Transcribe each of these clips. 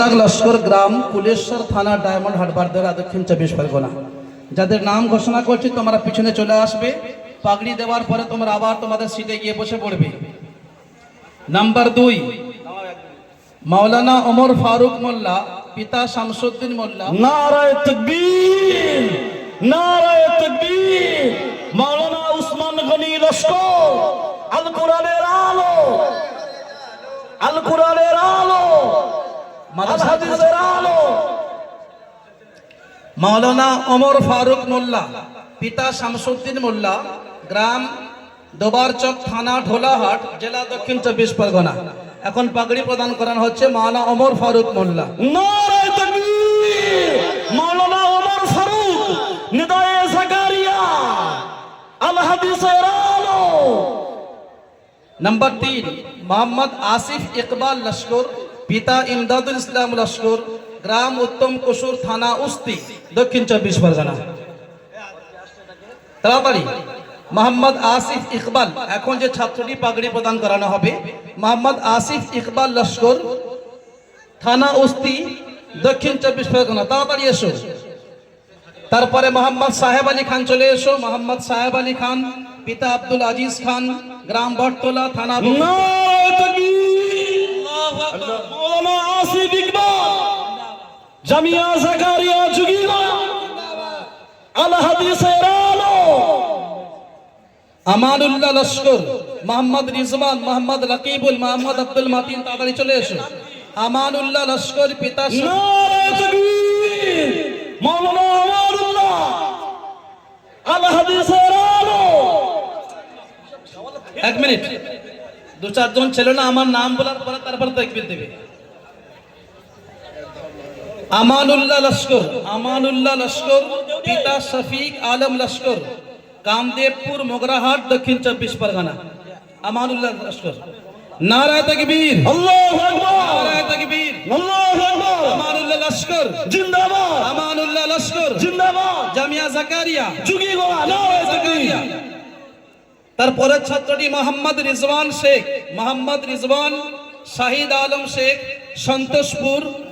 রাজাক লস্কর গ্রাম কুলেশ্বর থানা ডায়মন্ড হারবার দ্বারা দক্ষিণ চব্বিশ পরগনা। যাদের নাম ঘোষণা করছি, তোমরা পিছনে চলে আসবে। পাগড়ি দেওয়ার পরে তোমরা আবার তোমাদের সিটে গিয়ে বসে পড়বে। নাম্বার দুই, মাওলানা ওমর ফারুক মোল্লা, পিতা শামসুদ্দিন মোল্লা। নারায় তকবীর নারায় তকবীর, মাওলানা উসমান গনি লস্কর আল কোরআনের আলো আল কোরআনের আলো। মাওলানা ওমর ফারুক মোল্লা পিতা শামসুদ্দিন মোল্লা গ্রাম দোবারচক থানা ঢোলাহাট জেলা দক্ষিণ চব্বিশ পরগনা। এখন পাগড়ি প্রদান করানো হচ্ছে মাওলানা ওমর ফারুক মোল্লা। নারায় তকবীর! মাওলানা ওমর ফারুক নিদায়ে জাকারিয়া আল হাদিসের আলো। নাম্বার তিন মোহাম্মদ আসিফ ইকবাল লস্কর পিতা ইমদাদুল ইসলাম লস্কর গ্রাম উত্তম কুসুর থানা উস্তি দক্ষিণ চব্বিশ পরগনা। তাড়াতাড়ি মোহাম্মদ আসিফ ইকবাল এখন যে ছাত্রটি পাগড়ি প্রদান করানো হবে মোহাম্মদ আসিফ ইকবাল লস্কর থানা উস্তি দক্ষিণ চব্বিশ পরগনা। তাড়াতাড়ি এসো। তারপরে মোহাম্মদ সাহেব আলী খান চলে এসো। মোহাম্মদ সাহেব আলী খান পিতা আব্দুল আজিজ খান গ্রাম বটতলা থানা ইকবাল জামিয়া জাকারিয়া যুগিলা আল হাদিসের আলো। আমানুল্লাহ লস্কর মোহাম্মদ রিজওয়ান মোহাম্মদ রকিবুল মোহাম্মদ আব্দুল মাতিন তাড়াতাড়ি চলে এসো। আমানুল্লাহ লস্কর পিতা মাওলানা আমারুল্লাহ আল হাদিসের আলো। এক মিনিট দু চারজন ছেলে না আমার নাম বলার পরে তারপর দেখবে দেবে। আমানুল্লাহ লস্কর আমানুল্লাহ লস্কর পিতা শফিক আলম লস্কর কামদেবপুর মোগরাহাট দক্ষিণ চব্বিশ পরগনা। আমানুল্লাহ লস্কর। নারায় তকবীর। আল্লাহু আকবার। নারায় তকবীর। আল্লাহু আকবার। আমানুল্লাহ লস্কর। জিন্দাবাদ। আমানুল্লাহ লস্কর। জিন্দাবাদ। জামিয়া জাকারিয়া। যুগি গোয়া তকবীর তারপরের ছাত্রটি মোহাম্মদ রিজওয়ান শেখ। মোহাম্মদ রিজওয়ান শাহিদ আলম শেখ সন্তোষপুর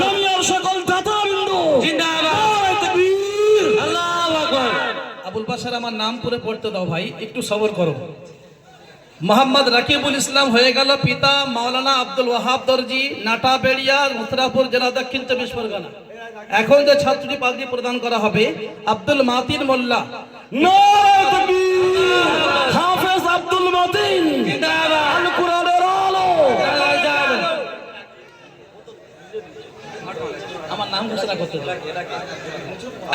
জামিয়ার সকল আবুল বাসার আমার নাম পুরে পড়তে দাও ভাই একটু সবর করো। মোহাম্মদ রাকিবুল ইসলাম হয়ে গেল পিতা মাওলানা আব্দুল ওয়াহাব দর্জি নাটা বেড়িয়া মুসরাপুর জেলা দক্ষিণ চব্বিশ পরগনা। এখন যে ছাত্রটি পাগড়ি প্রদান করা হবে আব্দুল মাতিন মোল্লা। হাফেজ আব্দুল মতিন আল কোরআনের আলো আমার নাম ঘোষণা করতে দাও।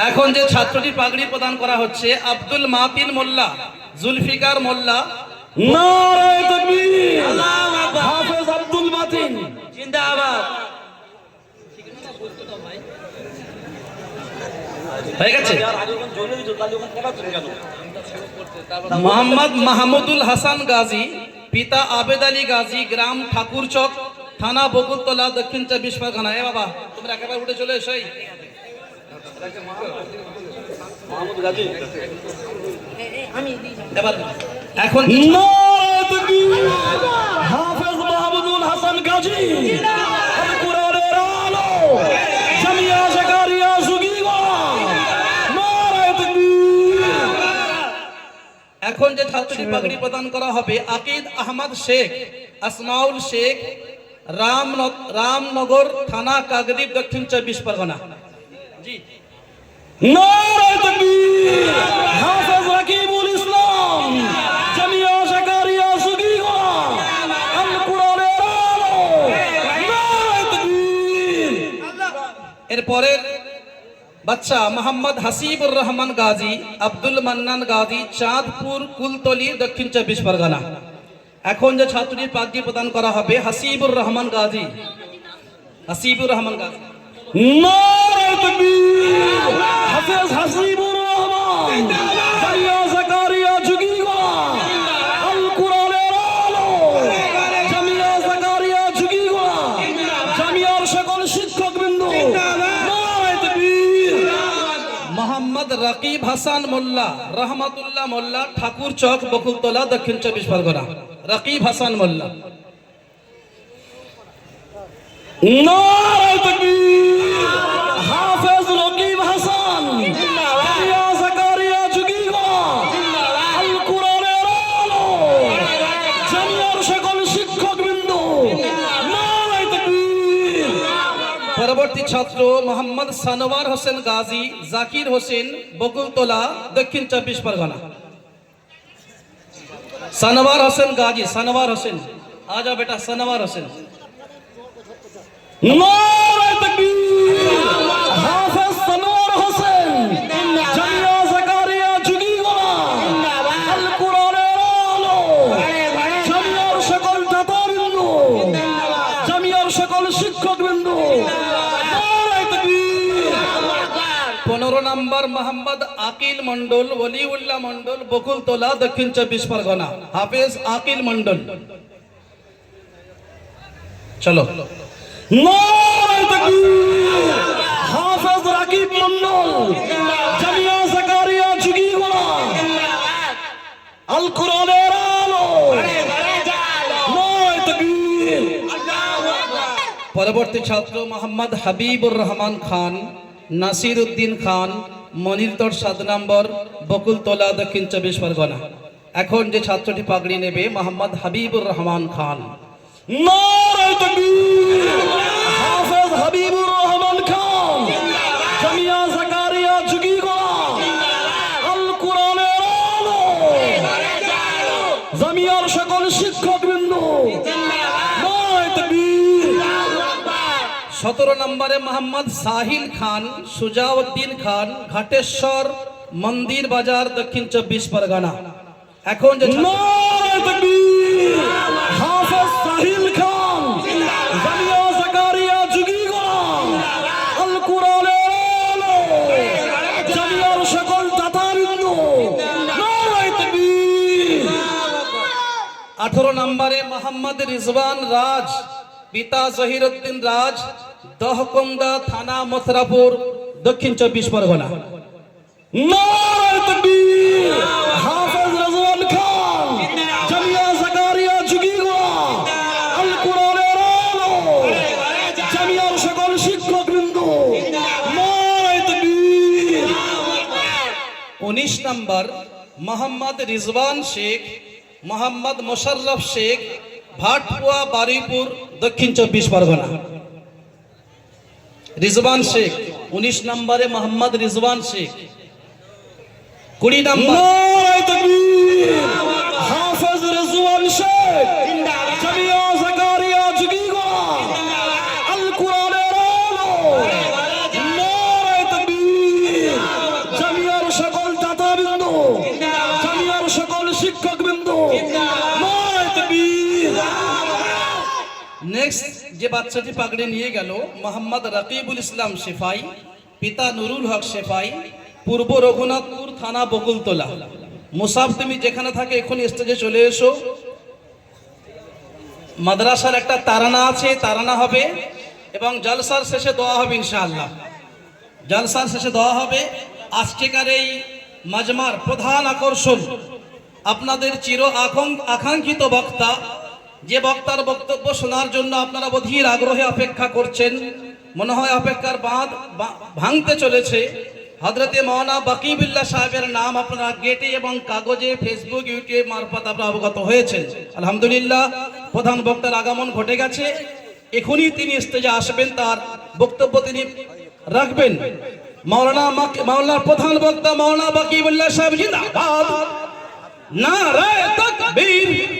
এখন যে ছাত্রটি পাগড়ি প্রদান করা হচ্ছে আব্দুল মাতিন মোল্লা জুলফিকার মোল্লা। হাফেজ আব্দুল মতিন। হয়ে গেছে? মোহাম্মদ মাহমুদুল হাসান গাজী পিতা আবেদ আলী গাজী গ্রাম ঠাকুরচক থানা বকুলতলা দক্ষিণ চব্বিশ পরগনা। এ বাবা তোমরা একেবারে উঠে চলে এসো এখন হাফেজ মাহমুদুল হাসান গাজী। কোরআনের আলো। জামিয়া জাকারিয়া সুগিবা। এখন যে ছাত্রটি পাগড়ি প্রদান করা হবে আকিদ আহমদ শেখ আসমাউল শেখ রাম রামনগর থানা কাকদ্বীপ দক্ষিণ চব্বিশ পরগনা। জি। নারায় হাফেজ রাকিবুল ইসলাম জামিয়া জাকারিয়া সুগিবা আল। কোরআনের আলো এরপরের বাচ্চা মোহাম্মদ হাসিবুর রহমান গাজী আব্দুল মান্নান গাজী চাঁদপুর কুলতলি দক্ষিণ চব্বিশ পরগনা। এখন যে ছাত্রটির পাগড়ি প্রদান করা হবে, হাসিবুর রহমান গাজী। হাসিবুর রহমান গাজী। হাসিবুর রহমান। রকিব হাসান মোল্লা, রহমতুল্লাহ মোল্লা, ঠাকুর চক, বকুলতলা, দক্ষিণ চব্বিশ পরগনা। রাকিব হাসান মোল্লা। নারায় তাকবীর হাফেজ রকিব হাসান জামিয়া জাকারিয়া ঝুঁকিগোড়া আল কোরআনের আলো জামিয়ার সকল শিক্ষকবৃন্দ নারায় তাকবীর পরবর্তী ছাত্র মোহাম্মদ সানোয়ার হোসেন গাজী জাকির হোসেন বকুলতলা, দক্ষিণ চব্বিশ পরগনা। সানোয়ার হোসেন গাজী, সানোয়ার হোসেন। আ বেটা সানোয়ার হোসেন। তকবীর! নম্বর মোহাম্মদ আকিল মন্ডল ওলিউল্লাহ মন্ডল বকুলতলা দক্ষিণ চব্বিশ পরগনা। হাফেজ আকিল মন্ডল চলো। পরবর্তী ছাত্র মোহাম্মদ হাবিবুর রহমান খান নাসির উদ্দিন খান মনিরতর সাত নম্বর, বকুলতলা দক্ষিণ চব্বিশ পরগনা। এখন যে ছাত্রটি পাগড়ি নেবে, মোহাম্মদ হাবিবুর রহমান খান। হাবিবুর রহমান খান জামিয়া জাকারিয়া ঝুঁকিগোড়া আল কোরআনের আলো জামিয়ার সকল শিক্ষকবৃন্দ নারায় তাকবীর সতেরো নম্বরে মোহাম্মদ সাহিল খান সুজাউদ্দিন খান ঘাটেশ্বর মন্দির বাজার দক্ষিণ চব্বিশ পরগনা। এখন যে সাহিল খান আঠারো নম্বরে মোহাম্মদ রিজওয়ান রাজ পিতা জহিরুদ্দিন রাজ দহকন্দা থানা মথুরাপুর, দক্ষিণ চব্বিশ পরগনা। উনিশ নম্বর, মোহাম্মদ রিজওয়ান শেখ, মোহাম্মদ মোশাররফ শেখ, ভাটপুয়া বারুইপুর, দক্ষিণ চব্বিশ পরগনা। রিজওয়ান শেখ উনিশ নম্বরে মোহাম্মদ রিজওয়ান শেখ। কুড়ি নম্বর। হাফেজ রিজওয়ান শেখ। নেক্সট যে বাচ্চাটি পাগড়ি নিয়ে গেল, মোহাম্মদ রকিবুল ইসলাম শেফাই, পিতা নুরুল হক শেফাই, পূর্ব রঘুনাথপুর থানা বকুলতলা। মুসাফ, তুমি যেখানে থাকে এখন স্টেজে চলে এসো। মাদ্রাসার একটা তারানা আছে, তারানা হবে এবং জলসার শেষে দেওয়া হবে ইনশাআল্লাহ। জলসার শেষে দেওয়া হবে। আজকেকার এই মাজমার প্রধান আকর্ষণ, আপনাদের চির আকাঙ্ক্ষিত বক্তা যে বক্তার বক্তব্য শোনার জন্য আপনারা বধির আগ্রহে অপেক্ষা করছেন, মনে হয় অপেক্ষার বাঁধ ভাঙতে চলেছে। হজরতে মৌলানা বাকিবুল্লাহ সাহেবের নাম আপনারা গেটে এবং কাগজে ফেসবুক ইউটিউব মারফত আপনারা অবগত হয়েছেন। আলহামদুলিল্লাহ, প্রধান বক্তার আগমন ঘটে গেছে। এখনই তিনি স্টেজে আসবেন, তার বক্তব্য তিনি রাখবেন। মাওলানা মাক- মাওলানা প্রধান বক্তা মাওলানা বাকিবুল্লাহ সাহেব, জিন্দাবাদ। নারায়ে তাকবীর।